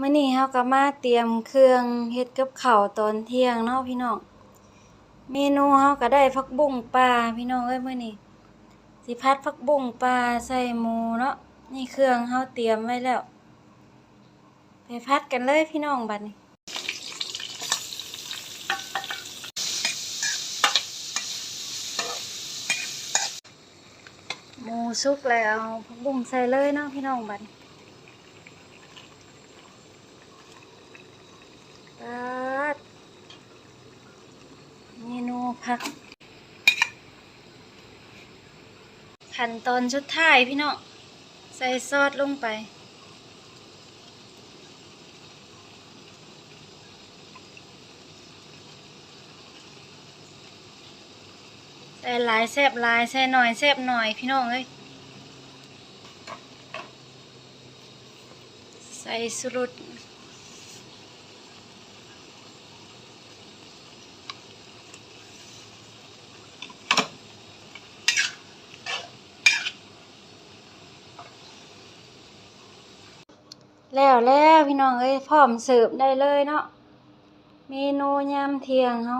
มื้อนี้เฮาก็มาเตรียมเครื่องเฮ็ดกับข้าวตอนเที่ยงเนาะพี่น้อง เมนูเฮาก็ได้ผักบุ้งปลาพี่น้องเอ้ยมื้อนี้สิผัดผักบุ้งปลาใส่หมูเนาะนี่เครื่องเฮาเตรียมไว้แล้ว ไปผัดกันเลยพี่น้องบัดนี้หมูสุกแล้วผักบุ้งใส่เลยเนาะพี่น้องบัดนี้ปัดเมนู ผัก ขั้นตอนสุดท้ายพี่น้องใส่ซอสลงไป ใส่หลายแซบหลายใส่หน่อยแซบหน่อยพี่น้องเอ้ยใส่สุรุด แล้วแล้วพี่น้องเอ้ยพร้อมเสิร์ฟได้เลยเนาะเมนูยามเที่ยงเฮา